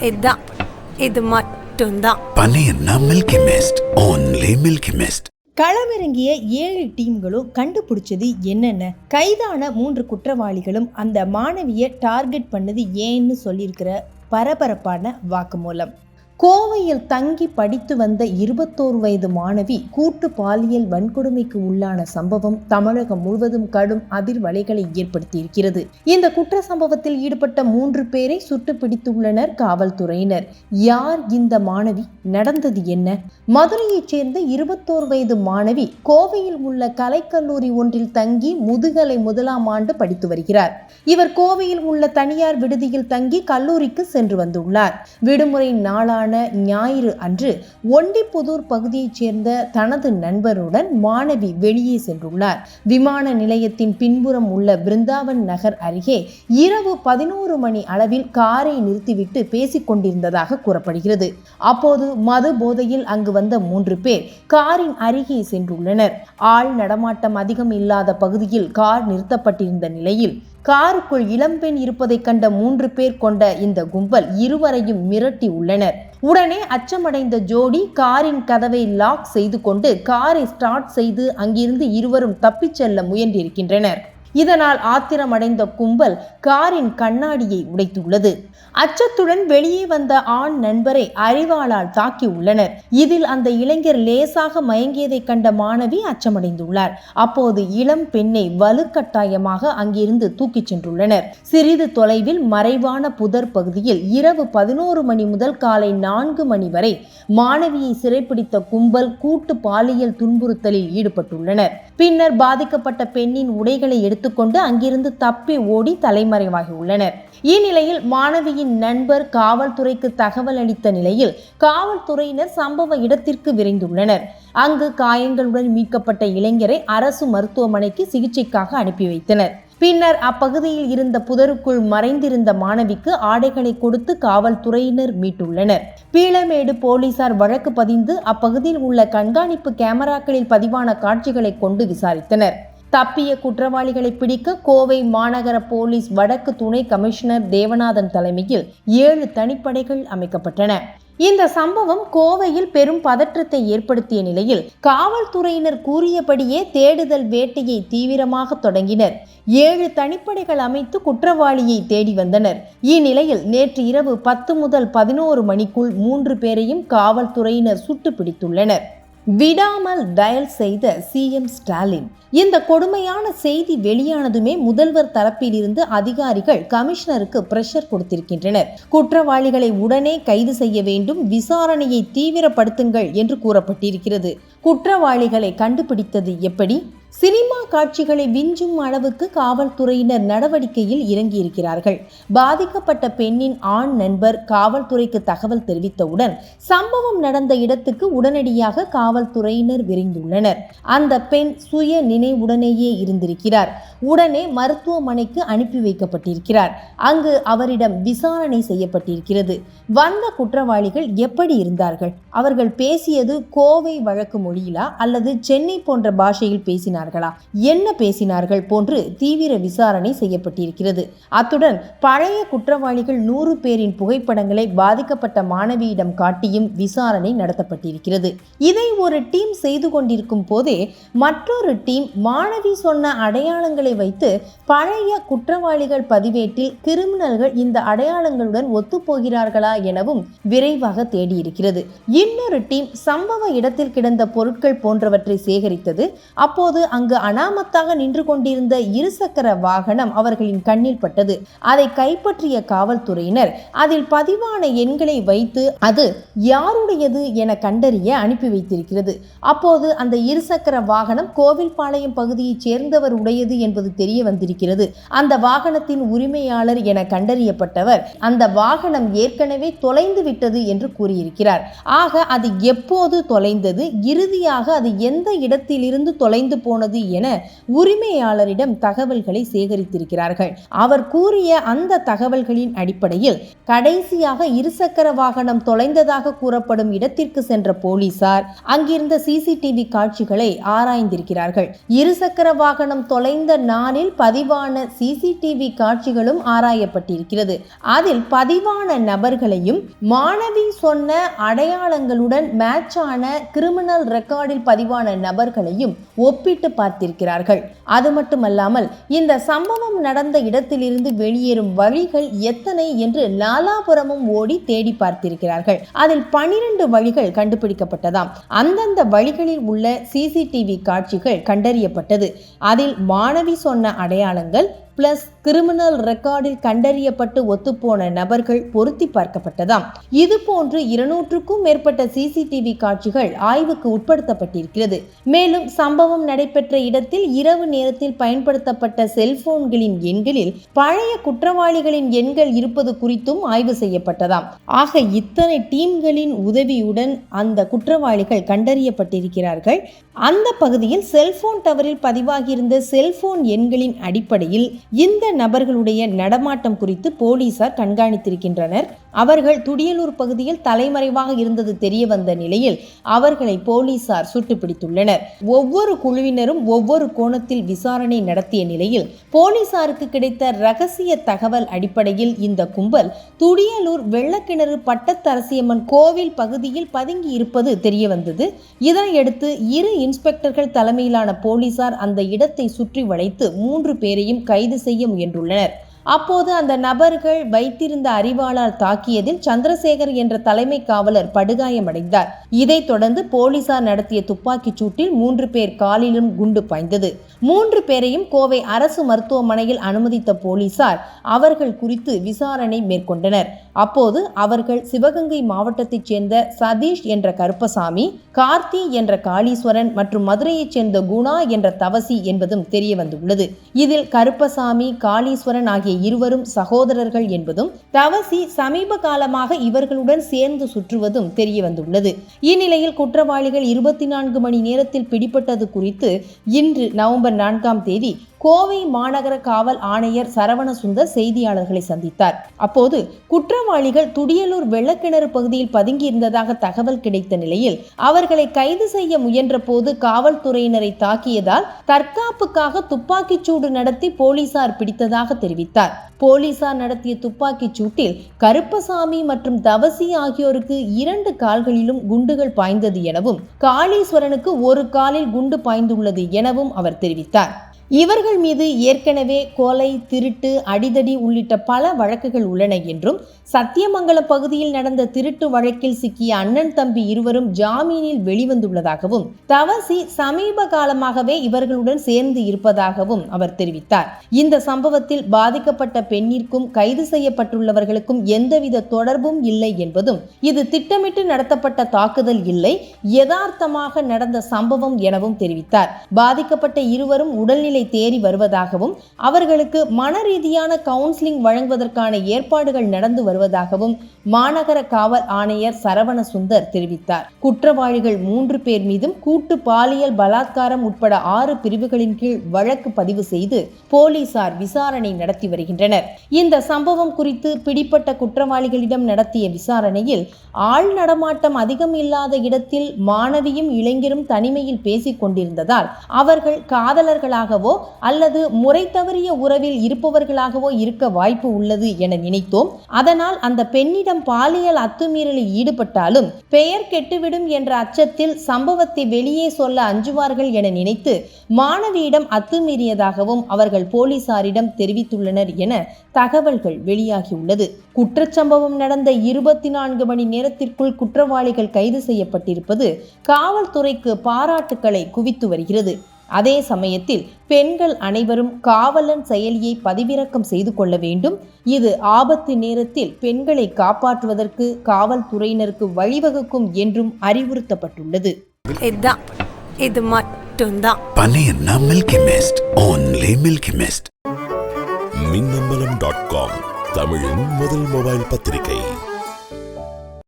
இதான் இது மட்டும்தான். பனையன்னா milky mist only milky mist களமிறங்கிய ஏழு டீம்களும் கண்டுபிடிச்சது என்னென்ன? கைதான மூன்று குற்றவாளிகளும் அந்த மாணவியை டார்கெட் பண்ணது ஏன்னு சொல்லியிருக்கிற பரபரப்பான வாக்குமூலம். கோவையில் தங்கி படித்து வந்த இருபத்தோரு வயது மாணவி கூட்டு பாலியல் வன்கொடுமைக்கு உள்ளான சம்பவம் தமிழகம் முழுவதும் கடும் அதிர்வலைகளை ஏற்படுத்தியிருக்கிறது. இந்த குற்ற சம்பவத்தில் ஈடுபட்ட மூன்று பேரை சுட்டு பிடித்துள்ளனர் காவல்துறையினர். யார் இந்த மாணவி? நடந்தது என்ன? மதுரையைச் சேர்ந்த இருபத்தோரு வயது மாணவி கோவையில் உள்ள கலைக்கல்லூரி ஒன்றில் தங்கி முதுகலை முதலாம் ஆண்டு படித்து வருகிறார். இவர் கோவையில் உள்ள தனியார் விடுதியில் தங்கி கல்லூரிக்கு சென்று வந்துள்ளார். விடுமுறை நாளான ஞாயிறு அன்று ஒண்டிப்புதூர் பகுதியைச் சேர்ந்த தனது நண்பருடன் மாணவி வெளியே சென்றுள்ளார். விமான நிலையத்தின் பின்புறம் உள்ள பிருந்தாவன் நகர் அருகே இரவு பதினோரு மணி அளவில் காரை நிறுத்திவிட்டு பேசிக் கொண்டிருந்ததாக கூறப்படுகிறது. அப்போது மது போதையில் அங்கு வந்த மூன்று பேர் காரின் அருகே சென்றுள்ளனர். ஆள் நடமாட்டம் அதிகம் இல்லாத பகுதியில் கார் நிறுத்தப்பட்டிருந்த நிலையில் காருக்குள் இளம்பெண் இருப்பதைக் கண்ட மூன்று பேர் கொண்ட இந்த கும்பல் இருவரையும் மிரட்டி உள்ளனர். உடனே அச்சமடைந்த ஜோடி காரின் கதவை லாக் செய்து கொண்டு காரை ஸ்டார்ட் செய்து அங்கிருந்து இருவரும் தப்பிச் செல்ல முயன்றிருக்கின்றனர். இதனால் ஆத்திரமடைந்த கும்பல் காரின் கண்ணாடியை உடைத்துள்ளது. அச்சத்துடன் வெளியே வந்த ஆண் நண்பரை அறிவாளால் தாக்கி உள்ளனர். இதில் அந்த இளைஞர் லேசாக மயங்கியதை கண்ட மாணவி அச்சமடைந்துள்ளார். அப்போது இளம் பெண்ணை வலுக்கட்டாயமாக அங்கிருந்து தூக்கிச் சென்றுள்ளனர். சிறிது தொலைவில் மறைவான புதர் பகுதியில் இரவு பதினோரு மணி முதல் காலை நான்கு மணி வரை மாணவியை சிறைப்பிடித்த கும்பல் கூட்டு பாலியல் துன்புறுத்தலில் ஈடுபட்டுள்ளனர். பின்னர் பாதிக்கப்பட்ட பெண்ணின் உடைகளை எடுத்துக்கொண்டு அங்கிருந்து தப்பி ஓடி தலைமறைவாகியுள்ளனர் இந்நிலையில் மாணவியின் நண்பர் காவல்துறைக்கு தகவல் அளித்த நிலையில் காவல்துறையினர் சம்பவ இடத்திற்கு விரைந்துள்ளனர். அங்கு காயங்களுடன் மீட்கப்பட்ட இளைஞரை அரசு மருத்துவமனைக்கு சிகிச்சைக்காக அனுப்பி வைத்தனர். பின்னர் அப்பகுதியில் இருந்த புதருக்குள் மறைந்திருந்த மாணவிக்கு ஆடைகளை கொடுத்து காவல்துறையினர் மீட்டுள்ளனர். பீளமேடு போலீசார் வழக்கு பதிந்து அப்பகுதியில் உள்ள கண்காணிப்பு கேமராக்களில் பதிவான காட்சிகளை கொண்டு விசாரித்தனர். தப்பிய குற்றவாளிகளை பிடிக்க கோவை மாநகர போலீஸ் வடக்கு துணை கமிஷனர் தேவநாதன் தலைமையில் ஏழு தனிப்படைகள் அமைக்கப்பட்டன. இந்த சம்பவம் கோவையில் பெரும் பதற்றத்தை ஏற்படுத்திய நிலையில் காவல்துறையினர் கூறியபடியே தேடுதல் வேட்டையை தீவிரமாக தொடங்கினர். ஏழு தனிப்படைகள் அமைத்து குற்றவாளியை தேடி வந்தனர். இந்நிலையில் நேற்று இரவு பத்து முதல் பதினோரு மணிக்குள் மூன்று பேரையும் காவல்துறையினர் சுட்டு பிடித்துள்ளனர் விடாமல் டயல் செய்த சிஎம் ஸ்டாலின். இந்த கொடுமையான செய்தி வெளியானதுமே முதல்வர் தரப்பிலிருந்து அதிகாரிகள் கமிஷனருக்கு பிரஷர் கொடுத்திருக்கின்றனர். குற்றவாளிகளை உடனே கைது செய்ய வேண்டும் விசாரணையை தீவிரப்படுத்துங்கள் என்று கூறப்பட்டிருக்கிறது. குற்றவாளிகளை கண்டுபிடித்தது எப்படி? சினிமா காட்சிகளை விஞ்சும் அளவுக்கு காவல்துறையினர் நடவடிக்கையில் இறங்கியிருக்கிறார்கள். பாதிக்கப்பட்ட பெண்ணின் ஆண் நண்பர் காவல்துறைக்கு தகவல் தெரிவித்தவுடன் சம்பவம் நடந்த இடத்துக்கு உடனடியாக காவல்துறையினர் விரைந்துள்ளனர். அந்த பெண் சுய நினைவுடனேயே இருந்திருக்கிறார். உடனே மருத்துவமனைக்கு அனுப்பி வைக்கப்பட்டிருக்கிறார். அங்கு அவரிடம் விசாரணை செய்யப்பட்டிருக்கிறது. வந்த குற்றவாளிகள் எப்படி இருந்தார்கள்? அவர்கள் பேசியது கோவை வழக்கு மொழியிலா அல்லது சென்னை போன்ற பாஷையில் பேசினார் பேசினார்களா? என்ன பேசினார்கள் போன்று தீவிர விசாரணை செய்யப்பட்டிருக்கிறது. அத்துடன் பழைய குற்றவாளிகள் நூறு பேரின் புகைப்படங்களை பாதிக்கப்பட்ட மாணவியிடம் காட்டியும் விசாரணை நடத்தப்பட்டிருக்கிறது. இதை ஒரு டீம் செய்து கொண்டிருக்கும் போதே மற்றொரு டீம் மாணவி சொன்ன அடையாளங்களை வைத்து பழைய குற்றவாளிகள் பதிவேட்டில் கிரிமினல்கள் இந்த அடையாளங்களுடன் ஒத்துப்போகிறார்களா எனவும் விரைவாக தேடியிருக்கிறது. இன்னொரு டீம் சம்பவ இடத்தில் கிடந்த பொருட்கள் போன்றவற்றை சேகரித்தது. அப்போது அங்கு அனாமத்தாக நின்று கொண்டிருந்த இருசக்கர வாகனம் அவர்களின் கண்ணில் பட்டது. அதை கைப்பற்றிய காவல்துறையினர் அதில் பதிவான எண்களை வைத்து அது யாருடையது என கண்டறிய அனுப்பி வைத்திருக்கிறது. அப்போது அந்த இருசக்கர வாகனம் கோவில்பாளையம் பகுதியைச் சேர்ந்தவர் உடையது என்பது தெரிய வந்திருக்கிறது. அந்த வாகனத்தின் உரிமையாளர் என கண்டறியப்பட்டவர் அந்த வாகனம் ஏற்கனவே தொலைந்து விட்டது என்று கூறியிருக்கிறார். ஆக அது எப்போது தொலைந்தது? இறுதியாக அது எந்த இடத்திலிருந்து தொலைந்து போன போனது என உரிமையாளரிடம் தகவல்களை சேகரித்திருக்கிறார்கள். அவர் கூறிய அந்த தகவல்களின் அடிப்படையில் கடைசியாக இருசக்கர வாகனம் தொலைந்ததாக கூறப்படும் இடத்திற்கு சென்ற போலீசார் அங்கிருந்த சிசிடிவி காட்சிகளை ஆராய்ந்திருக்கிறார்கள். இருசக்கர வாகனம் தொலைந்த நாளில் பதிவான சிசிடிவி காட்சிகளும் ஆராயப்பட்டிருக்கிறது. அதில் பதிவான நபர்களையும் மாணவி சொன்ன அடையாளங்களுடன் மேட்ச் ஆன கிரிமினல் ரெக்கார்டில் பதிவான நபர்களையும் ஒப்பிட்டு பார்த்திருக்கிறார்கள். அது மட்டுமல்லாமல் இந்த சம்பவம் நடந்த இடத்திலிருந்து வெளியேறும் வழிகள் எத்தனை என்று நாலாபுரமும் ஓடி தேடி பார்த்திருக்கிறார்கள். அதில் பனிரெண்டு வழிகள் கண்டுபிடிக்கப்பட்டதாம். அந்தந்த வழிகளில் உள்ள சிசிடிவி காட்சிகள் கண்டறியப்பட்டது. அதில் மாணவி சொன்ன அடையாளங்கள் பிளஸ் கிரிமினல் ரெக்கார்டில் கண்டறியப்பட்டு ஒத்துப்போன நபர்கள் பொருத்தி பார்க்கப்பட்டதாம். இது போன்று இருநூற்றுக்கும் மேற்பட்ட சிசிடிவி காட்சிகள் ஆய்வுக்கு உட்படுத்தப்பட்டிருக்கிறது. மேலும் சம்பவம் நடைபெற்ற இடத்தில் இரவு நேரத்தில் பயன்படுத்தப்பட்ட செல்போன்களின் எண்களில் பழைய குற்றவாளிகளின் எண்கள் இருப்பது குறித்தும் ஆய்வு செய்யப்பட்டதாம். ஆக இத்தனை டீம்களின் உதவியுடன் அந்த குற்றவாளிகள் கண்டறியப்பட்டிருக்கிறார்கள். அந்த பகுதியில் செல்போன் டவரில் பதிவாகியிருந்த செல்போன் எண்களின் அடிப்படையில் இந்த நபர்களுடைய நடமாட்டம் குறித்து போலீசார் கண்காணித்திருக்கின்றனர். அவர்கள் துடியலூர் பகுதியில் தலைமறைவாக இருந்தது தெரிய வந்த நிலையில் அவர்களை போலீசார் சுட்டு பிடித்துள்ளனர் ஒவ்வொரு குழுவினரும் ஒவ்வொரு கோணத்தில் விசாரணை நடத்திய நிலையில் போலீசாருக்கு கிடைத்த ரகசிய தகவல் அடிப்படையில் இந்த கும்பல் துடியலூர் வெள்ளக்கிணறு பட்டத்தரசியம்மன் கோவில் பகுதியில் பதுங்கி இருப்பது தெரிய வந்தது. இதனையடுத்து இரு இன்ஸ்பெக்டர்கள் தலைமையிலான போலீசார் அந்த இடத்தை சுற்றி வளைத்து மூன்று பேரையும் கைது செய்ய முயன்றுள்ளனர்? அப்போது அந்த நபர்கள் வைத்திருந்த அறிவாளால் தாக்கியதில் சந்திரசேகர் என்ற தலைமை காவலர் படுகாயமடைந்தார். இதைத் தொடர்ந்து போலீசார் நடத்திய துப்பாக்கிச் சூட்டில் மூன்று பேர் காலிலும் குண்டு பாய்ந்தது. மூன்று பேரையும் கோவை அரசு மருத்துவமனையில் அனுமதித்த போலீசார் அவர்கள் குறித்து விசாரணை மேற்கொண்டனர். அப்போது அவர்கள் சிவகங்கை மாவட்டத்தைச் சேர்ந்த சதீஷ் என்ற கருப்பசாமி கார்த்தி என்ற காளீஸ்வரன் மற்றும் மதுரையைச் சேர்ந்த குணா என்ற தவசி என்பதும் தெரிய வந்துள்ளது இதில் கருப்பசாமி காளீஸ்வரன் ஆகிய இருவரும் சகோதரர்கள் என்பதும் தவசி சமீப காலமாக இவர்களுடன் சேர்ந்து சுற்றுவதும் தெரிய வந்துள்ளது இந்நிலையில் குற்றவாளிகள் இருபத்தி நான்கு மணி நேரத்தில் பிடிபட்டது குறித்து இன்று நவம்பர் நான்காம் தேதி கோவை மாநகர காவல் ஆணையர் சரவணசுந்தர் செய்தியாளர்களை சந்தித்தார். அப்போது குற்றவாளிகள் துடியலூர் வெள்ளக்கிணறு பகுதியில் பதுங்கியிருந்ததாக தகவல் கிடைத்த நிலையில் அவர்களை கைது செய்ய முயன்ற போது காவல்துறையினரை தாக்கியதால் தற்காப்புக்காக துப்பாக்கிச் சூடு நடத்தி போலீசார் பிடித்ததாக தெரிவித்தார். போலீசார் நடத்திய துப்பாக்கிச் சூட்டில் கருப்பசாமி மற்றும் தவசி ஆகியோருக்கு இரண்டு கால்களிலும் குண்டுகள் பாய்ந்தது எனவும் காளீஸ்வரனுக்கு ஒரு காலில் குண்டு பாய்ந்துள்ளது எனவும் அவர் தெரிவித்தார். இவர்கள் மீது ஏற்கனவே கொலை திருட்டு அடிதடி உள்ளிட்ட பல வழக்குகள் உள்ளன என்றும் சத்தியமங்கலம் பகுதியில் நடந்த திருட்டு வழக்கில் சிக்கிய அண்ணன் தம்பி இருவரும் ஜாமீனில் வெளிவந்துள்ளதாகவும் தவசி சமீப காலமாகவே இவர்களுடன் சேர்ந்து இருப்பதாகவும் அவர் தெரிவித்தார். இந்த சம்பவத்தில் பாதிக்கப்பட்ட பெண்ணிற்கும் கைது செய்யப்பட்டுள்ளவர்களுக்கும் எந்தவித தொடர்பும் இல்லை என்பதும் இது திட்டமிட்டு நடத்தப்பட்ட தாக்குதல் இல்லை யதார்த்தமாக நடந்த சம்பவம் எனவும் தெரிவித்தார். பாதிக்கப்பட்ட இருவரும் உடல்நிலை தேறி வருவதாகவும் அவர்களுக்கு மன ரீதியான கவுன்சிலிங் வழங்குவதற்கான ஏற்பாடுகள் நடந்து வருவதாகவும் மாநகர காவல் ஆணையர் சரவண சுந்தர் தெரிவித்தார். குற்றவாளிகள் மூன்று பேர் மீதும் கூட்டு பாலியல் பலாத்காரம் உட்பட ஆறு பிரிவுகளின் கீழ் வழக்கு பதிவு செய்து போலீசார் விசாரணை நடத்தி வருகின்றனர். இந்த சம்பவம் குறித்து பிடிப்பட்ட குற்றவாளிகளிடம் நடத்திய விசாரணையில் ஆள் நடமாட்டம் அதிகம் இல்லாத இடத்தில் மாணவியும் இளைஞரும் தனிமையில் பேசிக் கொண்டிருந்ததால் அவர்கள் இருப்பவர்களாகவோ அல்லது முறை தவறிய உறவில் இருப்பவர்களாகவோ இருக்க வாய்ப்பு உள்ளது என நினைத்தோம். அதனால் அந்த பெண்ணிடம் பாலியல் அத்துமீறலில் ஈடுபட்டாலும் பெயர் கெட்டுவிடும் என்ற அச்சத்தில் சம்பவத்தை வெளியே சொல்ல அஞ்சுவார்கள் என நினைத்து மாணவியிடம் அத்துமீறியதாகவும் அவர்கள் போலீசாரிடம் தெரிவித்துள்ளனர் என தகவல்கள் வெளியாகியுள்ளது. குற்றச்சம்பவம் நடந்த இருபத்தி நான்கு மணி நேரத்திற்குள் குற்றவாளிகள் கைது செய்யப்பட்டிருப்பது காவல்துறைக்கு பாராட்டுக்களை குவித்து வருகிறது. அதே சமயத்தில் பெண்கள் அனைவரும் காவலன் செயலியை பதிவிறக்கம் செய்து கொள்ள வேண்டும். இது ஆபத்து நேரத்தில் பெண்களை காப்பாற்றுவதற்கு காவல்துறையினருக்கு வழிவகுக்கும் என்றும் அறிவுறுத்தப்பட்டுள்ளது. இதுதான் இது மட்டும்தான். பனையன்னா milky mist only milky mist Minnambalam dot com தமிழின் முதல் மொபைல் பத்திரிகை.